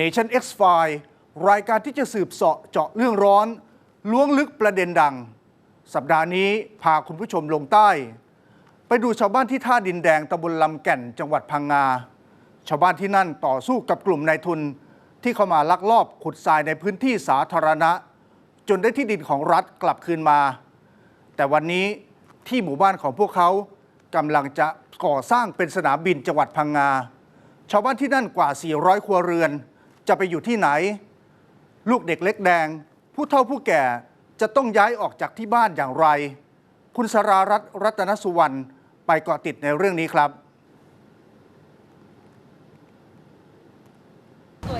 Nation X File รายการที่จะสืบเสาะเจาะเรื่องร้อน ล้วงลึกประเด็นดัง สัปดาห์นี้พาคุณผู้ชมลงใต้ ไปดูชาวบ้านที่ท่าดินแดงตำบลลำแก่นจังหวัดพังงา ชาวบ้านที่นั่นต่อสู้กับกลุ่มนายทุนที่เข้ามาลักลอบขุดทรายในพื้นที่สาธารณะ จนได้ที่ดินของรัฐกลับคืนมา แต่วันนี้ที่หมู่บ้านของพวกเขากำลังจะก่อสร้างเป็นสนามบินจังหวัดพังงา ชาวบ้านที่นั่นกว่า 400 ครัวเรือน จะไปอยู่ที่ไหน ลูกเด็กเล็กแดง ผู้เฒ่าผู้แก่จะต้องย้ายออกจากที่บ้านอย่างไร คุณสรารัตน์รัตนสุวรรณไปเกาะติดในเรื่องนี้ครับ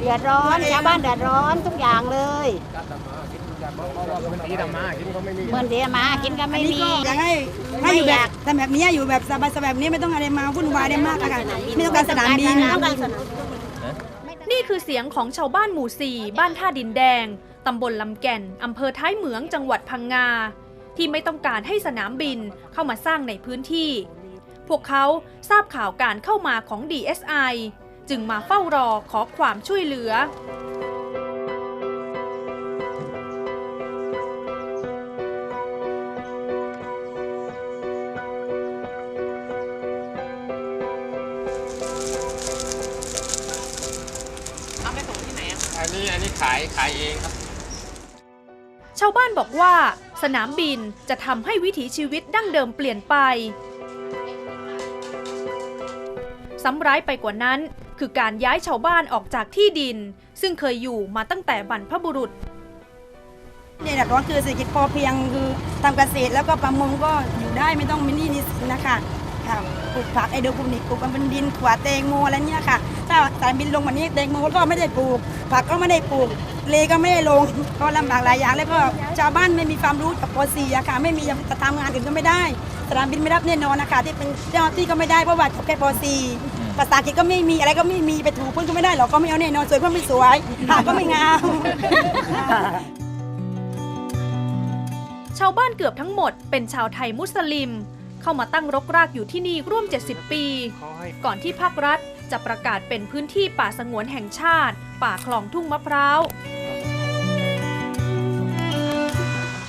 เดือดร้อนชาวบ้านเดือดร้อนทุกอย่างเลยสีดำมากินก็ไม่มีเหมือนที่มากินก็ไม่มีอยากให้ให้อยู่แบบทำแบบนี้อยู่แบบสบายๆแบบนี้ไม่ต้องอะไรมาวุ่นวายได้มากอะค่ะไม่ต้องการสนามบิน นี่คือเสียงของชาวบ้านหมู่4บ้านท่าดินแดง ตำบลลำแก่น อำเภอท้ายเหมืองจังหวัดพังงา ที่ไม่ต้องการให้สนามบินเข้ามาสร้างในพื้นที่ พวกเขาทราบข่าวการเข้ามาของ DSI จึงมาเฝ้ารอขอความช่วยเหลือ ขายขายเองครับ ชาวบ้านบอกว่า สนามบินจะทำให้วิถีชีวิตดั้งเดิมเปลี่ยนไป ซ้ำร้ายไปกว่านั้น คือการย้ายชาวบ้านออกจากที่ดิน ซึ่งเคยอยู่มาตั้งแต่บรรพบุรุษเนี่ยเดือดร้อนคือเศรษฐกิจพอเพียงคือทำเกษตรแล้วก็ประมงก็อยู่ได้ไม่ต้องมีหนี้มีสินนะคะ ค่ะปลูกผักไอโดโปนิกปลูกกันเป็นดินขวาแตงโมอะไรเนี่ยค่ะ ถ้าสายบินลงวันนี้แตงโมก็ไม่ได้ปลูก ผักก็ไม่ได้ปลูกเลก็ไม่ได้ลงก็ลำบากหลายอย่างแล้วก็ชาวบ้านไม่มีความรู้จากป .4 อะค่ะไม่มีจะทำงานอื่นก็ไม่ได้สนามบินไม่รับแน่นอนนะคะที่เป็นเจ้าหน้าที่ก็ไม่ได้เพราะว่าจบแค่ป .4 ภาษาอังกฤษก็ไม่มีอะไรก็ไม่มีไปถูกเพื่อนก็ไม่ได้หรอกก็ไม่เอาแน่นอนสวยเพื่อนไม่สวยหาก็ไม่งามชาวบ้านเกือบทั้งหมดเป็นชาวไทยมุสลิม เข้ามาตั้งรกรากอยู่ที่นี่ร่วม 70 ปี ก่อนที่ภาครัฐจะประกาศเป็นพื้นที่ป่าสงวนแห่งชาติ ป่าคลองทุ่งมะพร้าว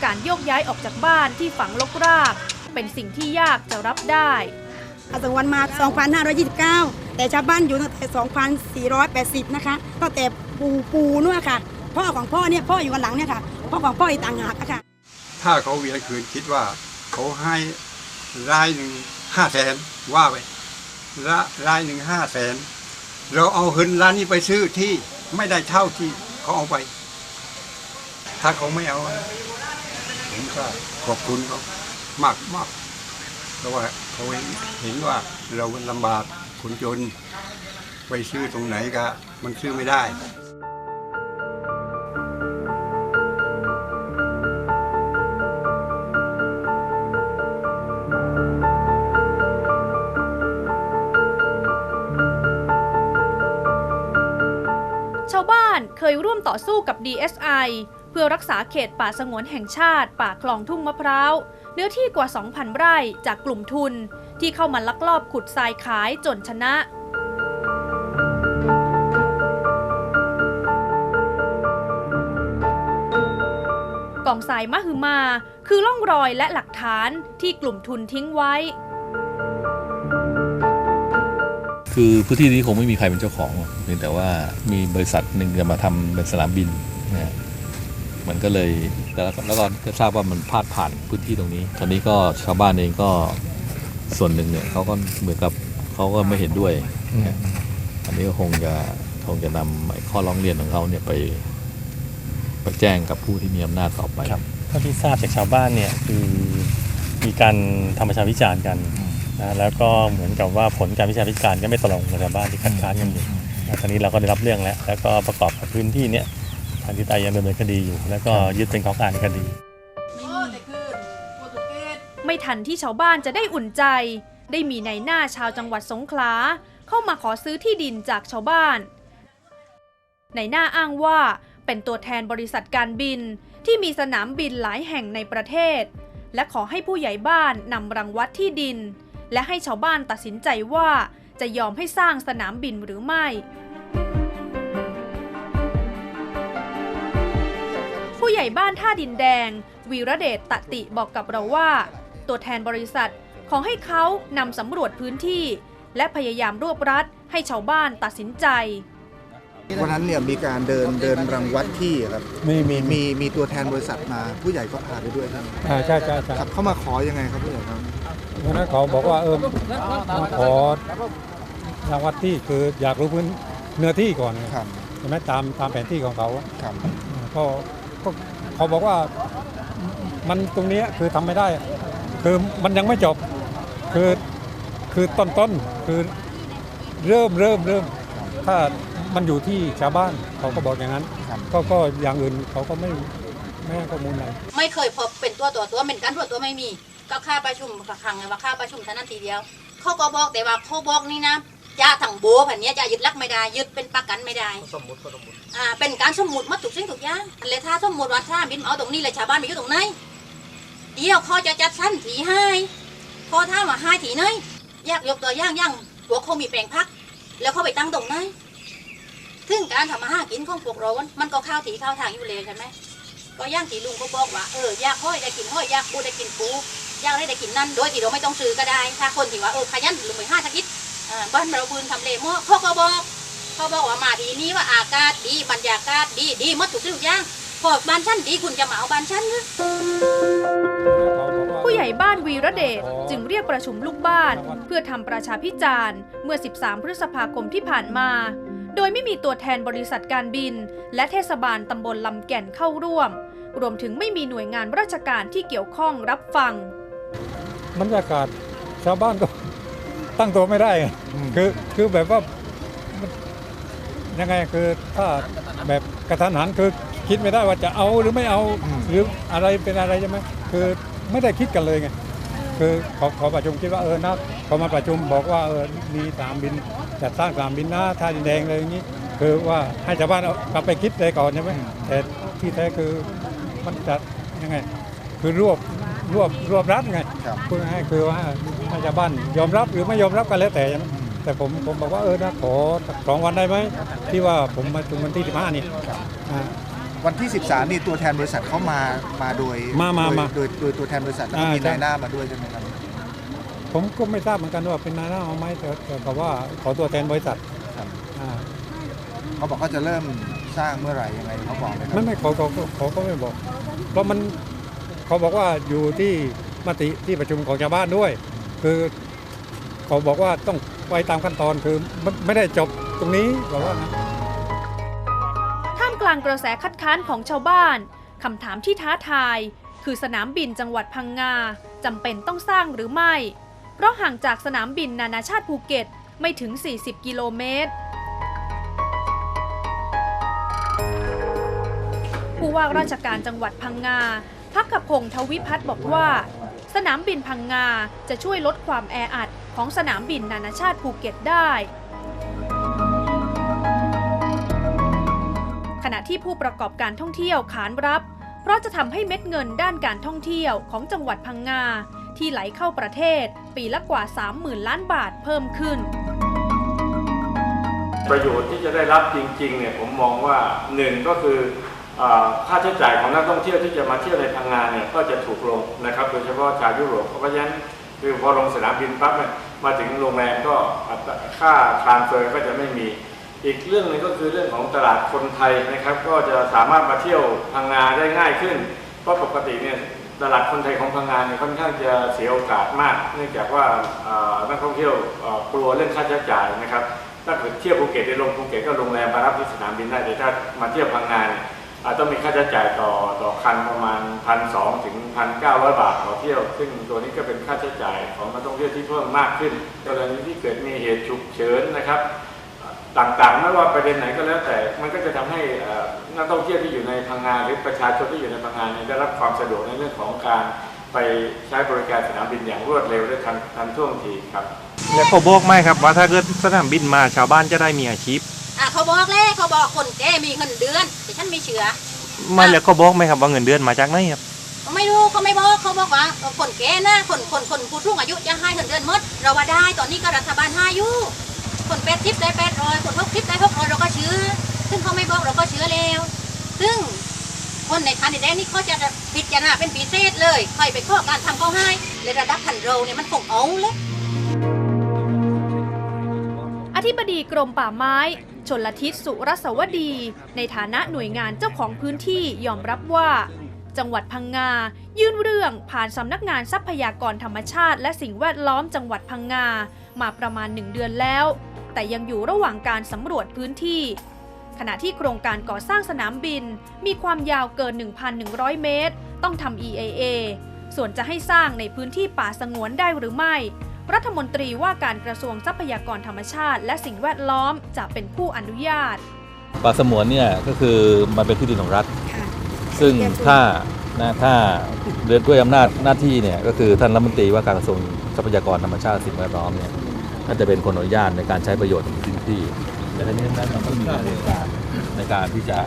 การโยกย้ายออกจากบ้านที่ฝังรกราก เป็นสิ่งที่ยากจะรับได้อาสงวนมา 2,529 แต่ชาวบ้านอยู่ตั้งแต่ 2,480 นะคะตั้งแต่ปูปูนู่นค่ะ พ่อของพ่อเนี่ยพ่ออยู่กันหลังเนี่ยค่ะ พ่อของพ่ออีกต่างหากอะค่ะ ถ้าเขาเวียนคืนคิดว่าเขาให้ รายหนึ่งห้าแสนว่าไปละรายหนึ่งห้าแสนเราเอาเงินร้านนี้ไปซื้อที่ไม่ได้เท่าที่เขาเอาไป ถ้าเขาไม่เอาผมก็ขอบคุณเขามากมากเพราะว่าเขาเห็นว่าเราลำบากคนจน ไปซื้อตรงไหนก็มันซื้อไม่ได้านเคยร่วมต่อสู้กับ DSI เพื่อรักษาเขตป่าสงวนแห่งชาติ ป่าคลองทุ่งมะพร้าว เนื้อที่กว่า 2,000 ไร่จากกลุ่มทุน ที่เข้ามาลักลอบขุดทรายขายจนชนะกองทรายมหึมา คือร่องรอยและหลักฐานที่กลุ่มทุนทิ้งไว้ คือพื้นที่นี้คงไม่มีใครเป็นเจ้าของเพียงแต่ว่ามีบริษัทหนึ่งจะมาทำเป็นสนามบินนะมันก็เลยแล้วแล้วก็ทราบว่ามันพาดผ่านพื้นที่ตรงนี้ ตอนนี้ก็ชาวบ้านเองก็ส่วนหนึ่งเนี่ยเขาก็เหมือนกับเขาก็ไม่เห็นด้วยอันนี้ก็คงจะคงจะนำข้อร้องเรียนของเขาเนี่ยไปไปแจ้งกับผู้ที่มีอำนาจต่อไปครับเท่าที่ทราบจากชาวบ้านเนี่ยคือมีการทำประชาวิจารณ์กัน นะแล้วก็เหมือนกับว่าผลการวิชาวิจารณ์ก็ไม่ตรงกับชาวบ้านที่คัดค้านกันอยู่นะตอนนี้เราก็ได้รับเรื่องแล้ว แล้วก็ประกอบกับพื้นที่เนี่ยทางทิศใต้ยังดำเนินคดีอยู่ แล้วก็ยึดเป็นของกลารคดี ไม่ทันที่ชาวบ้านจะได้อุ่นใจ ได้มีในายหน้าชาวจังหวัดสงขลาเข้ามาขอซื้อที่ดินจากชาวบ้าน ในายหน้าอ้างว่าเป็นตัวแทนบริษัทการบินที่มีสนามบินหลายแห่งในประเทศ และขอให้ผู้ใหญ่บ้านนำรังวัดที่ดิน และให้ชาวบ้านตัดสินใจว่าจะยอมให้สร้างสนามบินหรือไม่ ผู้ใหญ่บ้านท่าดินแดง วีระเดชตติบอกกับเราว่า ตัวแทนบริษัทขอให้เขานำสำรวจพื้นที่ และพยายามรวบรัดให้ชาวบ้านตัดสินใจวันนั้นเนี่ยมีการเดินเดินรังวัดที่ครับมีมีมีมีตัวแทนบริษัทมาผู้ใหญ่ก็พาไปด้วยครับอ่าใช่ใช่ใช่ครับเขามาขอยังไงครับผู้ใหญ่ครับ วันนั้นเขาบอกว่าเออมาขอรางวัดที่คืออยากรู้พื้นเนื้อที่ก่อนไงครับใช่ไหมตามตามแผนที่ของเขาอะครับอ่าก็ก็เขาบอกว่ามันตรงเนี้ยคือทำไม่ได้อะคือมันยังไม่จบคือคือต้นต้นๆคือเริ่มเริ่มเริ่มถ้ามันอยู่ที่ชาวบ้านเขาก็บอกอย่างนั้นครับก็ก็อย่างอื่นเขาก็ไม่ไม่ให้ข้อมูลอะไรไม่เคยพบเป็นตัวตัวตัวเป็นการตัวตัวไม่มี ก็ค่าประชุมครั้งไงว่าค่าประชุมเท่านั้นทีเดียว เขาก็บอกแต่ว่าเขาบอกนี่นะยาถังโบแบบนี้จะยึดลักไม่ได้ยึดเป็นประกันไม่ได้ สมมติสมมติอ่าเป็นการสมมติมาถูกสิ่งถูกอย่างเลยถ้าสมมติว่าถ้าบินมาเอาตรงนี้เลยชาวบ้านไปอยู่ตรงไหนเดี๋ยวเขาจะจัดสั้นถีให้พอถ้ามว่าให้ถีไหนอยากยกตัวอย่างอย่างหัวเขามีแปลงพัก แล้วเขาไปตั้งตรงไหนซึ่งการทำมาหากินของพวกเรามันมันก็ข้าวถีข้าวทางอยู่เลยใช่ไหมก็ย่างที่ลุงเขาบอกว่าเอออยากห้อยได้กินห้อยอยากปูได้กินปูอ ย่ากได้ได้กินนั่นโดยที่เราไม่ต้องซื้อก็ได้ ถ้าคนที่ว่าเออขยันลุงไปห้าทักิดบ้านเราพื้นทำเลหม้อเขาก็บอกเขาบอกว่ามาทีนี้ว่าอากาศดีบรรยากาศดีดีหมดทุกสิ่งทุกอย่างพอบ้านฉันดีคุณจะมาเอาบ้านฉันผู้ใหญ่บ้านวีระเดชจึงเรียกประชุมลูกบ้าน เพื่อทำประชาพิจารณ์เมื่อ 13 พฤษภาคมที่ผ่านมา โดยไม่มีตัวแทนบริษัทการบิน และเทศบาลตำบลลำแก่นเข้าร่วม รวมถึงไม่มีหน่วยงานราชการที่เกี่ยวข้องรับฟัง บรรยากาศชาวบ้านก็ตั้งตัวไม่ได้ไงคือคือแบบว่ามันยังไงคือถ้าแบบกระทันหันคือคิดไม่ได้ว่าจะเอาหรือไม่เอาหรืออะไรเป็นอะไรใช่ไหมคือไม่ได้คิดกันเลยไงคือขอขอประชุมคิดว่าเออนะพอมาประชุมบอกว่าเออมีสนามบินจัดสร้างสนามบินนะท่าดินแดงอะไรอย่างนี้ คือว่าให้ชาวบ้านเอากลับไปคิดเลยก่อนใช่ไหมแต่ที่แท้คือมันจะยังไง คือรวบ รวบรวบรัดไงครับพูดง่ายๆคือว่าถ้าชาวบ้านยอมรับหรือไม่ยอมรับก็แล้วแต่ใช่ไหมแต่ผมผมบอกว่าเออนะขอสักสองวันได้ไหมที่ว่าผมมาถึงวันที่สิบห้านี่อ่า วันที่ 13 นี่ตัวแทนบริษัทเขามามาโดยมามาโดยมาโดยโดยตัวแทนบริษัทแล้วก็อ่ามีใช่นายหน้ามาด้วยใช่ไหมครับ ผมก็ไม่ทราบเหมือนกันว่าเป็นนายหน้าเอาไหมแต่แต่เขาว่าขอตัวแทนบริษัทครับ อ่าเขาบอกเขาจะเริ่มสร้างเมื่อไหร่ยังไงเขาบอกไหมครัไม่ไม่เขาเขาเขาเขาก็ไม่บอก เพราะมัน เขาบอกว่าอยู่ที่มติที่ประชุมของชาวบ้านด้วย คือเขาบอกว่าต้องไปตามขั้นตอนคือไม่ไม่ได้จบตรงนี้บอกว่านะท่ามกลางกระแสคัดค้านของชาวบ้านคำถามที่ท้าทาย คือสนามบินจังหวัดพังงาจำเป็นต้องสร้างหรือไม่ เพราะห่างจากสนามบินนานาชาติภูเก็ตไม่ถึง 40 กิโลเมตรผู้ว่าราชการจังหวัดพังงา พักขพงศ์ทวิพัฒน์บอกว่า สนามบินพังงาจะช่วยลดความแออัดของสนามบินนานาชาติภูเก็ตได้ ขณะที่ผู้ประกอบการท่องเที่ยวขานรับ เพราะจะทำให้เม็ดเงินด้านการท่องเที่ยวของจังหวัดพังงาที่ไหลเข้าประเทศปีละกว่า 30,000 ล้านบาทเพิ่มขึ้น ประโยชน์ที่จะได้รับจริงๆเนี่ยผมมองว่าหนึ่งก็คือเอ่อ ค่าใช้จ่ายของนักท่องเที่ยวที่จะมาเที่ยวในพังงานเนี่ยก็จะถูกลงนะครับโดยเฉพาะชาวยุโรปเพราะฉะนั้นคือพอลงสนามบินปั๊บเนี่ยมาถึงโรงแรมก็ค่าทรานเฟอร์ก็จะไม่มี อีกเรื่องหนึงก็คือเรื่องของตลาดคนไทยนะครับ ก็จะสามารถมาเที่ยวพังงาได้ง่ายขึ้น เพราะปกติเนี่ยตลาดคนไทยของพังงาเนี่ยค่อนข้างจะเสียโอกาสมาก เนื่องจากว่านักท่องเที่ยวกลัวเรื่องค่าใช้จ่ายนะครับถ้าเกิดเที่ยวภูเก็ตได้ลงภูเก็ตก็โรงแรมมารับที่สนามบินได้แต่ถ้ามาเที่ยวพังงาเนี่ย ต้องมีค่าใช้จ่ายต่อต่อคันประมาณพันสองถึงพันเก้าร้อยบาทต่อเที่ยว ซึ่งตัวนี้ก็เป็นค่าใช้จ่ายของนักท่องเที่ยวที่เพิ่มมากขึ้นกรณีที่เกิดมีเหตุฉุกเฉินนะครับ ต่างๆไม่ว่าประเด็นไหนก็แล้วแต่ มันก็จะทำให้นักท่องเที่ยวที่อยู่ในพังงานหรือประชาชนที่อยู่ในพังงานได้รับความสะดวกในเรื่องของการไปใช้บริการสนามบินอย่างรวดเร็วและทันทันท่วงทีครับ แล้วเขาบอกไหมครับว่าถ้าเกิดสนามบินมาชาวบ้านจะได้มีอาชีพ อะเขาบอกเลยเขาบอกคนแก่มีเงินเดือน แต่ฉันไม่เชื่อ ไม่แล้วเขาบอกไหมครับว่าเงินเดือนมาจากไหนครับ ไม่รู้เขาไม่บอกเขาบอกว่าเออคนแก่นะคนคนคนผู้สูงอายุจะให้เงินเดือนหมด เราว่าได้ตอนนี้ก็รัฐบาลให้อยู่คนแปดทิปได้แปดร้อยคนหกทิปได้หกร้อยเราก็เชื่อซึ่งเขาไม่บอกเราก็เชื่อแล้ว ซึ่งคนในคันดินแดงนี่เขาจะพิจารณาเป็นพิเศษเลยใครไปข้อการทำเขาให้ในระดับพันโรเนี่ยมันคงเอาเลยอธิบดีกรมป่าไม้ ชนลทิศสุรสวดี ในฐานะหน่วยงานเจ้าของพื้นที่ยอมรับว่า จังหวัดพังงา ยื่นเรื่องผ่านสำนักงานทรัพยากรธรรมชาติ และสิ่งแวดล้อมจังหวัดพังงา มาประมาณหนึ่งเดือนแล้ว แต่ยังอยู่ระหว่างการสำรวจพื้นที่ ขณะที่โครงการก่อสร้างสนามบิน มีความยาวเกิน 1,100 เมตร ต้องทำ EAA ส่วนจะให้สร้างในพื้นที่ป่าสงวนได้หรือไม่ รัฐมนตรีว่าการกระทรวงทรัพยากรธรรมชาติ และสิ่งแวดล้อมจะเป็นผู้อนุญาต ป่าสงวนเนี่ยก็คือมันเป็นที่ดินของรัฐค่ะซึ่งเรียนถูกถ้านะถ้าเดินด้วยอำนาจหน้าที่เนี่ยก็คือท่านรัฐมนตรีว่าการกระทรวงทรัพยากรธรรมชาติสิ่งแวดล้อมเนี่ยท่านจะเป็นคนอนุญาตในการใช้ประโยชน์ของพื้นที่ แต่ทั้งนี้ทั้งนั้นมันก็มีกระบวนการในการที่จะ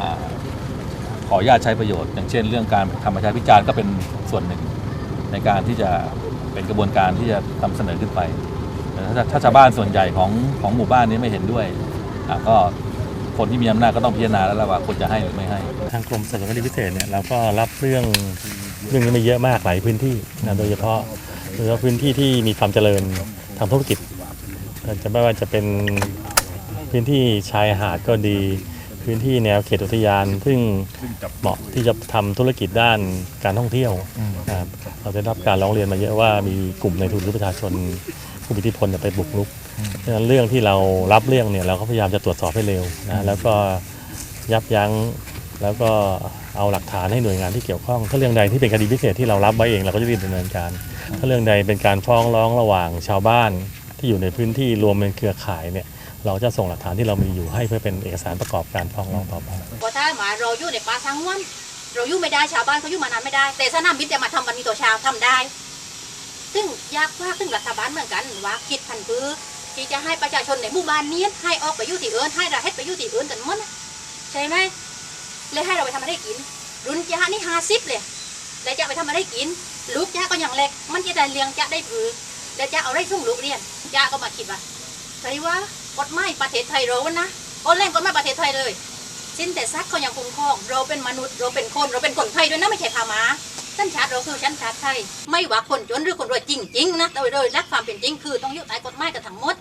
อ่าขออนุญาตใช้ประโยชน์ อย่างเช่น เรื่องการทำประชาพิจารณ์ก็เป็นส่วนหนึ่งในการที่จะ เป็นกระบวนการที่จะนำเสนอขึ้นไปถ้าถ้าชาวบ้านส่วนใหญ่ของของหมู่บ้านนี้ไม่เห็นด้วยก็คนที่มีอำนาจก็ต้องพิจารณาแล้วล่ะว่าควรจะให้หรือไม่ให้ ทางกรมสอบสนคดีพิเศษเนี่ยเราก็รับเรื่องเรื่องนี้มาเยอะมากหลายพื้นที่นะโดยเฉพาะโดยเฉพาะพื้นที่ที่มีความเจริญทางธุรกิจจะไม่ว่าจะเป็นพื้นที่ชายหาดก็ดี พื้นที่แนวเขตอุทยาน ซึ่งเหมาะที่จะทำธุรกิจด้านการท่องเที่ยวนะครับเราได้รับการร้องเรียนมาเยอะว่ามีกลุ่มในทุนหรือประชาชนผู้มีอิทธิพลเนี่ยไปบุกรุกดังนั้นเรื่องที่เรารับเรื่องเนี่ยเราก็พยายามจะตรวจสอบให้เร็วนะแล้วก็ยับยั้งแล้วก็เอาหลักฐานให้หน่วยงานที่เกี่ยวข้อง ถ้าเรื่องใดที่เป็นคดีพิเศษที่เรารับไว้เองเราก็จะรีบดำเนินการ ถ้าเรื่องใดเป็นการฟ้องร้องระหว่างชาวบ้านที่อยู่ในพื้นที่รวมเป็นเครือข่ายเนี่ย เราจะส่งหลักฐานที่เรามีอยู่ให้เพื่อเป็นเอกสารประกอบการฟ้องร้องต่อไปพอถ้าหมาเราอยู่ในป่าสังวนเราอยู่ไม่ได้ชาวบ้านเขาอยู่มานานไม่ได้ แต่สนามบินจะมาทำวันนี้ต่อช้าทำได้ ซึ่งยากมากซึ่งรัฐบาลเหมือนกันว่าคิดพันพื้ที่จะให้ประชาชนในหมู่บ้านนี้ให้ออกไปอยู่ที่อื่นให้เราให้ไปอยู่ที่อื่นกันหมดนะใช่ไหมเลยให้เราไปทำอะไรกิน รุ่นจ้านี่ห้าสิบเลยแล้วจะไปทำอะไรกิน ลูกจ้าก็อยังเล็กมันจะได้เลี้ยงจ้าได้ผือแล้วจ้าเอาไรส่งลูกเรียนจ้าก็มาคิดว่าใช่ว่า กฎหมายประเทศไทยเรานะก็แรงกฎหมายประเทศไทยเลย สิ้นแต่ซักเขายังคุ้มครองเราเป็นมนุษย์เราเป็นคนเราเป็นคนไทยด้วยนะไม่ใช่พามาชั้นชาติเราคือชั้นชาติไทย ไม่ว่าคนจนหรือคนรวยจริงๆนะโดยโดยรักความเป็นจริงคือต้องยู่ใต้กฎหมายกันทั้งหมด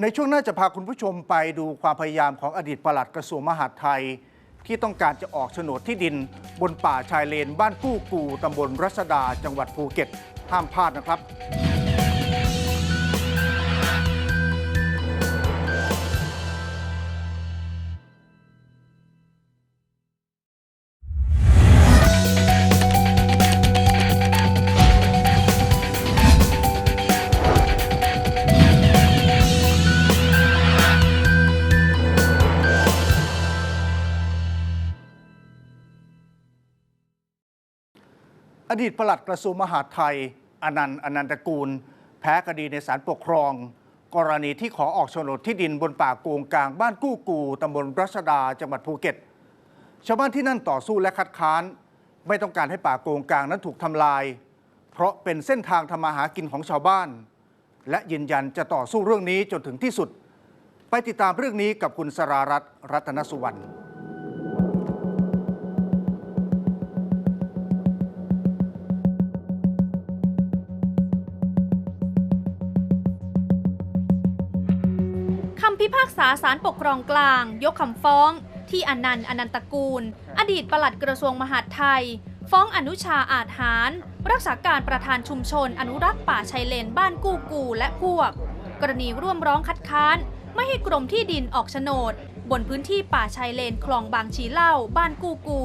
ในช่วงหน้าจะพาคุณผู้ชมไปดูความพยายามของอดีตปลัดกระทรวงมหาดไทย ที่ต้องการจะออกโฉนดที่ดิน บนป่าชายเลน บ้านกู้กูตำบลรัศดา จังหวัดภูเก็ต ห้ามพลาดนะครับ ดีตปลัดกระทรวงมหาดไทย อนันต์อนันตกูล แพ้คดีในศาลปกครอง กรณีที่ขอออกโฉนดที่ดินบนป่าโกงกลางบ้านกู้กูตำบลรัศดาจังหวัดภูเก็ต ชาวบ้านที่นั่นต่อสู้และคัดค้าน ไม่ต้องการให้ป่าโกงกลางนั้นถูกทำลาย เพราะเป็นเส้นทางทำมาหากินของชาวบ้าน และยืนยันจะต่อสู้เรื่องนี้จนถึงที่สุด ไปติดตามเรื่องนี้กับคุณสรารัตน์รัตนสุวรรณ ษาศาลปกครองกลาง ยกคำฟ้อง ที่อนันต์อนันตกูล อดีตปลัดกระทรวงมหาดไทย ฟ้องอนุชาอาจหาร รักษาการประธานชุมชน อนุรักษ์ป่าชายเลนบ้านกู้กูและพวก กรณีร่วมร้องคัดค้าน ไม่ให้กรมที่ดินออกโฉนด บนพื้นที่ป่าชายเลนคลองบางชีเล่า บ้านกู้กู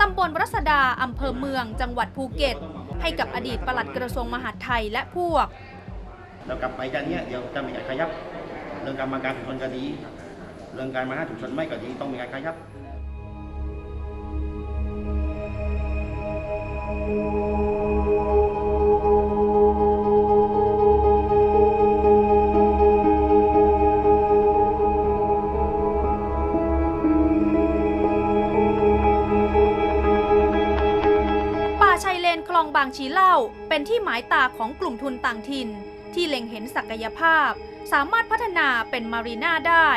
ตำบลรัศดาอำเภอเมือง จังหวัดภูเก็ต ให้กับอดีตปลัดกระทรวงมหาดไทยและพวก เรากลับไปกันเนี้ยเดี๋ยวจะมีการขยับ เรื่องการมาการถูกชนก็ดี เรื่องการมาหาถูกชนไม่ก็ดีต้องมีการขยับคลองบางชีเล่าเป็นที่หมายตาของกลุ่มทุนต่างถิ่นที่เล็งเห็นศักยภาพ สามารถพัฒนาเป็นมารีนาได้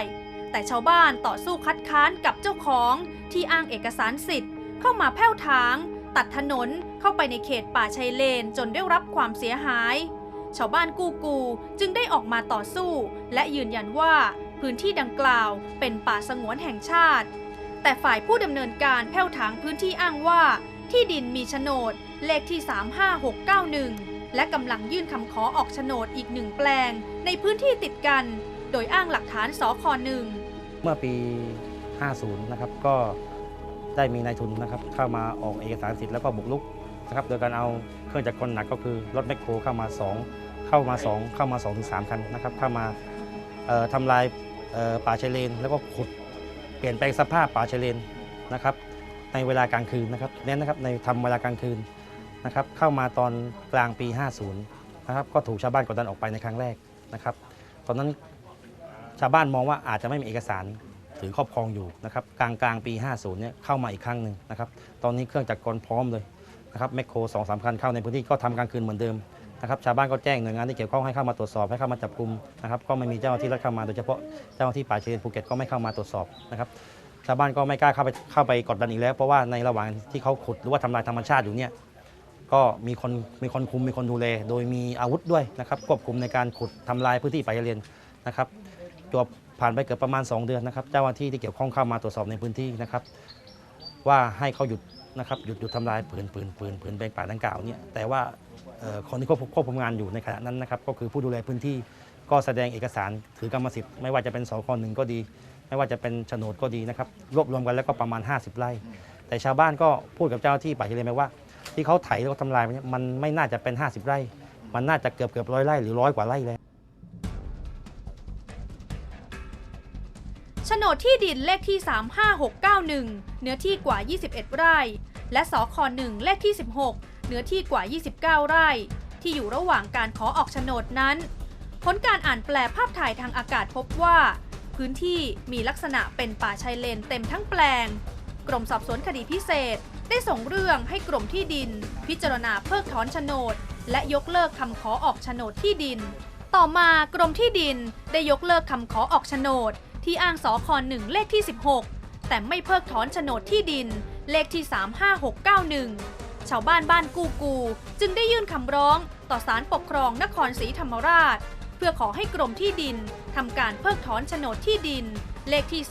แต่ชาวบ้านต่อสู้คัดค้านกับเจ้าของที่อ้างเอกสารสิทธิ์ เข้ามาแผ่วถาง ตัดถนนเข้าไปในเขตป่าชายเลนจนได้รับความเสียหาย ชาวบ้านกูกูจึงได้ออกมาต่อสู้ และยืนยันว่าพื้นที่ดังกล่าวเป็นป่าสงวนแห่งชาติ แต่ฝ่ายผู้ดำเนินการแผ่วถางพื้นที่อ้างว่า ที่ดินมีโฉนดเลขที่ 35691 และกำลังยื่นคำขอออกโฉนดอีกหนึ่งแปลง ในพื้นที่ติดกัน โดยอ้างหลักฐานสคหนึ่ง เมื่อปี 50 นะครับ ก็ได้มีนายทุนนะครับ เข้ามาออกเอกสารสิทธิ์แล้วก็บุกรุกนะครับ โดยการเอาเครื่องจักรกลหนักก็คือรถแมคโครเข้ามา 2 เข้ามา 2 เข้ามา2ถึง3คันนะครับ เข้ามาเอ่อทำลายเอ่อป่าชายเลน แล้วก็ขุดเปลี่ยนแปลงสภาพป่าชายเลนนะครับ ในเวลากลางคืนนะครับเน้นนะครับในทำเวลากลางคืนนะครับ เข้ามาตอนกลางปี 50 นะครับ ก็ถูกชาวบ้านกดดันออกไปในครั้งแรก นะครับ ตอนนั้นชาวบ้านมองว่าอาจจะไม่มีเอกสารถือครอบครองอยู่นะครับกลางกลางปี 50 เนี่ยเข้ามาอีกครั้งหนึ่งนะครับตอนนี้เครื่องจักรกลพร้อมเลยนะครับแมคโครสองสามคันเข้าในพื้นที่ก็ทำกลางคืนเหมือนเดิมนะครับชาวบ้านก็แจ้งหน่วยงานที่เกี่ยวข้องให้เข้ามาตรวจสอบให้เข้ามาจับกลุ่มนะครับก็ไม่มีเจ้าหน้าที่รัฐเข้ามาโดยเฉพาะเจ้าหน้าที่ป่าชายเลนภูเก็ตก็ไม่เข้ามาตรวจสอบนะครับชาวบ้านก็ไม่กล้าเข้าไปเข้าไปกดดันอีกแล้ว เพราะว่าในระหว่างที่เขาขุดหรือว่าทำลายธรรมชาติอยู่เนี่ย ก็มีคนมีคนคุมมีคนดูแล โดยมีอาวุธด้วยนะครับควบคุมในการขุดทำลายพื้นที่ป่าชายเลนนะครับจบผ่านไปเกือบประมาณ 2 เดือนนะครับ เจ้าหน้าที่ที่เกี่ยวข้องเข้ามาตรวจสอบในพื้นที่นะครับ ว่าให้เขาหยุดนะครับหยุดหยุดทำลายผืนผืนผืนผืนแปลงป่าดังกล่าวเนี่ยแต่ว่าคนที่ควบคุมควบคุมงานอยู่ในขณะนั้นนะครับ ก็คือผู้ดูแลพื้นที่ก็แสดงเอกสารถือกรรมสิทธิ์ไม่ว่าจะเป็นสคหนึ่งก็ดี ไม่ว่าจะเป็นโฉนดก็ดีนะครับ รวบรวมกันแล้วก็ประมาณ 50 ไร่ แต่ชาวบ้านก็พูดกับเจ้าหน้าที่ป่าชายเลนไปว่า ที่เขาไถแล้วก็ทำลายไปเนี่ยมันไม่น่าจะเป็น 50 ไร่ มันน่าจะเกือบเกือบร้อยไร่หรือร้อยกว่าไร่แล้ว โฉนดที่ดินเลขที่ 35691 เนื้อที่กว่า 21 ไร่ และสค1เลขที่ 16 เนื้อที่กว่า 29 ไร่ ที่อยู่ระหว่างการขอออกโฉนดนั้น ผลการอ่านแปลภาพถ่ายทางอากาศพบว่า พื้นที่มีลักษณะเป็นป่าชายเลนเต็มทั้งแปลง กรมสอบสวนคดีพิเศษ ได้ส่งเรื่องให้กรมที่ดิน พิจารณาเพิกถอนโฉนด และยกเลิกคำขอออกโฉนดที่ดิน ต่อมากรมที่ดินได้ยกเลิกคำขอออกโฉนด ที่อ้างสคหนึ่งเลขที่ 16 แต่ไม่เพิกถอนโฉนดที่ดิน เลขที่ 35691 ชาวบ้านบ้านกูกู จึงได้ยื่นคำร้องต่อศาลปกครองนครศรีธรรมราช เพื่อขอให้กรมที่ดินทำการเพิกถอนโฉนดที่ดิน เลขที่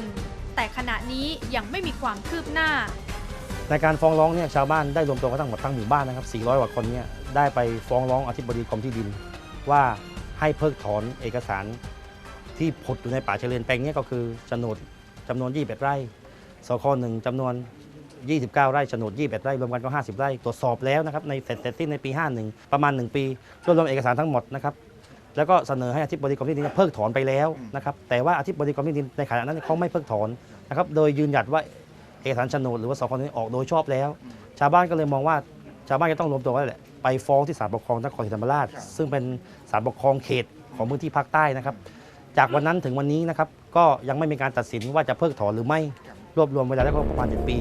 35691 แต่ขณะนี้ยังไม่มีความคืบหน้า ในการฟ้องร้องเนี่ยชาวบ้านได้รวมตัวกันทั้งหมดทั้งหมู่บ้านนะครับ 400 กว่าคนเนี่ยได้ไปฟ้องร้องอธิบดีกรมที่ดิน ว่าให้เพิกถอนเอกสารที่ผดอยู่ในป่าชายเลนแปลงนี้ก็คือโฉนดจำนวน 21 ไร่สคหนึ่งจำนวน 29 ไร่โฉนด 21 ไร่รวมกันก็ 50 ไร่ตรวจสอบแล้วนะครับในเสร็จเสร็จสิ้นในปี 51 ประมาณ 1 ปีรวบรวมเอกสารทั้งหมดนะครับ แล้วก็เสนอให้อธิบดีกรมที่ดินเพิกถอนไปแล้วนะครับแต่ว่าอธิบดีกรมที่ดินในขณะนั้นเขาไม่เพิกถอนนะครับโดยยืนหยัดว่าเอกสารโฉนดหรือว่าสคนี้ออกโดยชอบแล้ว ชาวบ้านก็เลยมองว่าชาวบ้านจะต้องรวมตัวกันแหละไปฟ้องที่ศาลปกครองนครศรีธรรมราช ซึ่งเป็นศาลปกครองเขตของพื้นที่ภาคใต้นะครับ จากวันนั้นถึงวันนี้นะครับก็ยังไม่มีการตัดสินว่าจะเพิกถอนหรือไม่รวบรวมเวลาแล้วก็ประมาณ1ปี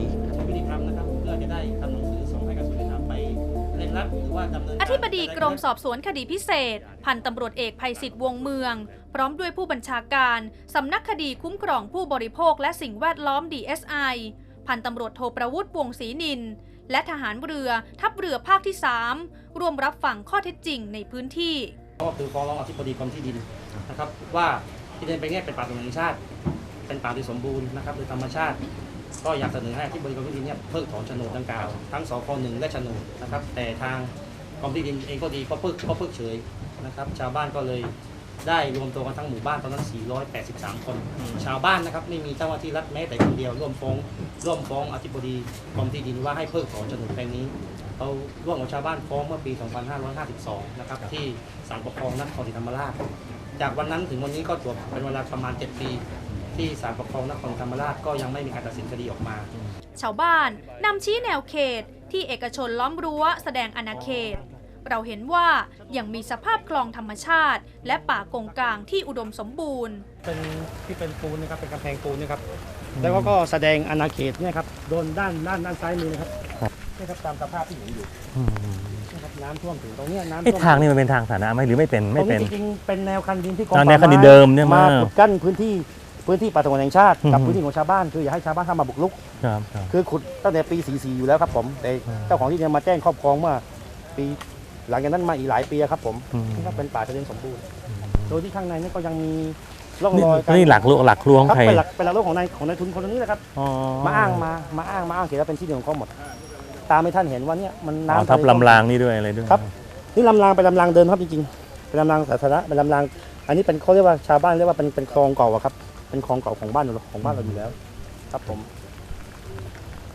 ร่งรัดหรือว่าดำเนินอธิบดีกรมสอบสวนคดีพิเศษ พันตำรวจเอกภัยศิษฐ์วงเมือง พร้อมด้วยผู้บัญชาการสำนักคดีคุ้มครองผู้บริโภคและสิ่งแวดล้อม DSI พันตำรวจโทประวุฒิวงศรีนิน และทหารเรือทัพเรือภาคที่ 3 ร่วมรับฟังข้อเท็จจริงในพื้นที่ก็คือฟ้องร้องอธิบดีกรมที่ดินนะครับว่าที่ดินไปเนี่ยเป็นป่าสงวนแห่งชาติ เป็นป่าที่สมบูรณ์นะครับโดยธรรมชาติ ก็อยากเสนอให้อธิบดีกรมที่ดินเนี่ยเพิกถอนโฉนดดังกล่าวทั้งสคหนึ่งและโฉนดนะครับ แต่ทางกรมที่ดินเองก็ดีก็เพิกก็เพิกเฉยนะครับ ชาวบ้านก็เลยได้รวมตัวกันทั้งหมู่บ้านตอนนั้น 483 คน ชาวบ้านนะครับไม่มีเจ้าหน้าที่รัฐแม้แต่คนเดียวร่วมฟ้องร่วมฟ้องอธิบดีกรมที่ดินว่าให้เพิกถอนโฉนดแปลงนี้เราร่วมกับชาวบ้านฟ้องเมื่อปี 2552 นะครับที่ศาลปกครองนครศรีธรรมราช จากวันนั้นถึงวันนี้ก็จบเป็นเวลาประมาณ 7 ปี ที่ศาลปกครองนครศรีธรรมราชก็ยังไม่มีการตัดสินคดีออกมา ชาวบ้านนำชี้แนวเขตที่เอกชนล้อมรั้วแสดงอาณาเขต เราเห็นว่ายังมีสภาพคลองธรรมชาติ และป่ากงกลางที่อุดมสมบูรณ์ เป็นที่เป็นปูนนะครับเป็นกำแพงปูนนะครับแล้วก็แสดงอาณาเขตเนี่ยครับโดนด้านด้านด้านซ้ายมือนะครับนี่ครับตามสภาพที่เห็นอยู่นะครับครับน้ำท่วมถึงตรงเนี้ยน้ำไอ้ท่วมทางนี่มันเป็นทางสาธารณะไหมหรือไม่เป็นไม่เป็นตรงจริงๆเป็นแนวคันดินที่กรมอ่าป่าแนวคันดินไม้เดิมเนี่ยมามา ขุดกั้นพื้นที่ พื้นที่ป่าสงวนแห่งชาติกับอืม พื้นที่ของชาวบ้านคืออย่าให้ชาวบ้านเข้ามาบุกรุก ครับครับ คือขุดตั้งแต่ปี 44 อยู่แล้วครับผมแต่เจ้าของที่เนี่ยมาแจ้งครอบครองเมื่อปีหลังจากนั้นมาอีกหลายปีครับผมอืมนี่ก็เป็นป่าชายเลนสมบูรณ์ โดยที่ข้างในนี่ก็ยังมีร่องนี่รอยการนี่หลักลวงหลักลวงครับใครเป็นหลักเป็นหลักโลกของนายของนายทุนคนนี้นะครับอ๋อมาอ้างมามาอ้างมาอ้างเขียนว่าเป็นที่ดินของเขาหมด ตามให้ท่านเห็นว่าเนี่ยมันอ๋อน้ำทับทะเลำรางนี่ด้วยอะไรด้วย ครับ นี่ลำรางเป็นลำรางเดินครับจริงๆเป็นลำรางสาธารณะเป็นลำราง อันนี้เป็นเขาเรียกว่าชาวบ้านเรียกว่าเป็นเป็นคลองเก่าอะครับ เป็นคลองเก่าของบ้านเราของบ้านเราอยู่แล้ว ครับผม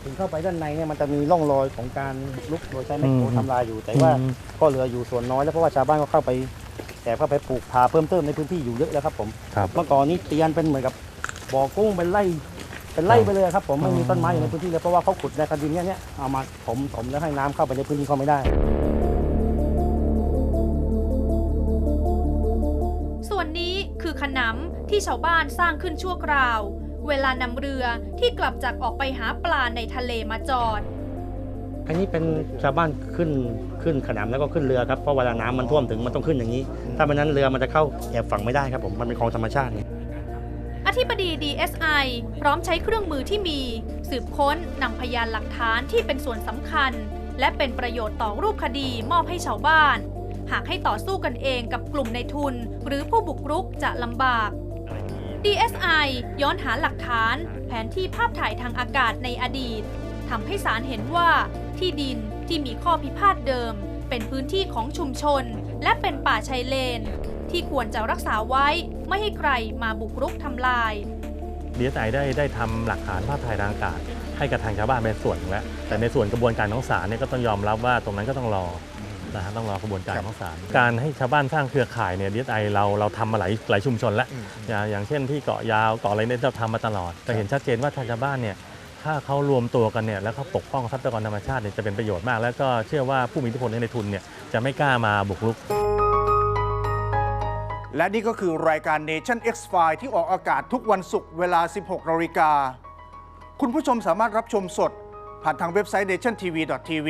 ถึงเข้าไปด้านในเนี่ยมันจะมีร่องรอยของการบุกรุกโดยใช้แมคโครอืมทำลายอยู่ แต่ว่าอืมก็เหลืออยู่ส่วนน้อยแล้วเพราะว่าชาวบ้านก็เข้าไปแอบเข้าไปปลูกผาเพิ่มเติมในพื้นที่อยู่เยอะแล้วครับผม ครับ เมื่อก่อนนี้เตียนเป็นเหมือนกับบ่อกุ้งเป็นไร่เป็นไร่ไปเลยครับผมไม่มีต้นไม้อยู่ในพื้นที่เลยเพราะว่าเขาขุดในคันดินเนี้ยเนี่ยเอามาถมถมแล้วให้น้ำเข้าไปในพื้นที่เขาไม่ได้ นนี้คือขนำที่ชาวบ้านสร้างขึ้นชั่วคราว เวลานำเรือที่กลับจากออกไปหาปลาในทะเลมาจอดอันนี้เป็นชาวบ้านขึ้นขึ้นขนำแล้วก็ขึ้นเรือครับเพราะเวลาน้ำมันท่วมถึงมันต้องขึ้นอย่างนี้ ถ้าไม่นั้นเรือมันจะเข้าแอบฝั่งไม่ได้ครับผมมันเป็นคลองธรรมชาติไงอธิบดี DSI พร้อมใช้เครื่องมือที่มี สืบค้นนำพยานหลักฐานที่เป็นส่วนสำคัญ และเป็นประโยชน์ต่อรูปคดีมอบให้ชาวบ้าน หากให้ต่อสู้กันเองกับกลุ่มในทุน หรือผู้บุกรุกจะลำบาก DSI ย้อนหาหลักฐาน แผนที่ภาพถ่ายทางอากาศในอดีตทำให้ศาลเห็นว่า ที่ดินที่มีข้อพิพาทเดิม เป็นพื้นที่ของชุมชน และเป็นป่าชายเลน ที่ควรจะรักษาไว้ไม่ให้ใครมาบุกรุกทำลายดีเอสได้ได้ทำหลักฐานภาพถ่ายทางอากาศ ให้กับทางชาวบ้านเป็นส่วนแล้วแต่ในส่วนกระบวนการของศาลเนี่ยก็ต้องยอมรับว่าตรงนั้นก็ต้องรอ นะฮะต้องรอกระบวนการของศาลการให้ชาวบ้านสร้างเครือข่ายเนี่ยดีเอสไอเราเราทำมาหลายหลายชุมชนแล้วอย่างอย่างเช่นที่เกาะยาวเกาะอะไรเนี่ยเราทำมาตลอดแต่เห็นชัดเจนว่าทางชาวบ้านเนี่ยถ้าเขารวมตัวกันเนี่ยแล้วเขาปกป้องทรัพยากรธรรมชาติเนี่ยจะเป็นประโยชน์มาก แล้วก็เชื่อว่าผู้มีอิทธิพลในทุนเนี่ยจะไม่กล้ามาบุกรุก และนี่ก็คือรายการ Nation X File ที่ออกอากาศทุกวันศุกร์เวลา 16นาฬิกาคุณผู้ชมสามารถรับชมสด ผ่านทางเว็บไซต์ nationtv.tv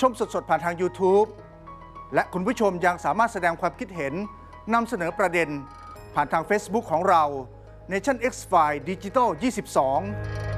ชมสดๆ ผ่านทาง YouTube และคุณผู้ชมยังสามารถแสดงความคิดเห็นนำเสนอประเด็น ผ่านทาง Facebook ของเรา Nation X File Digital 22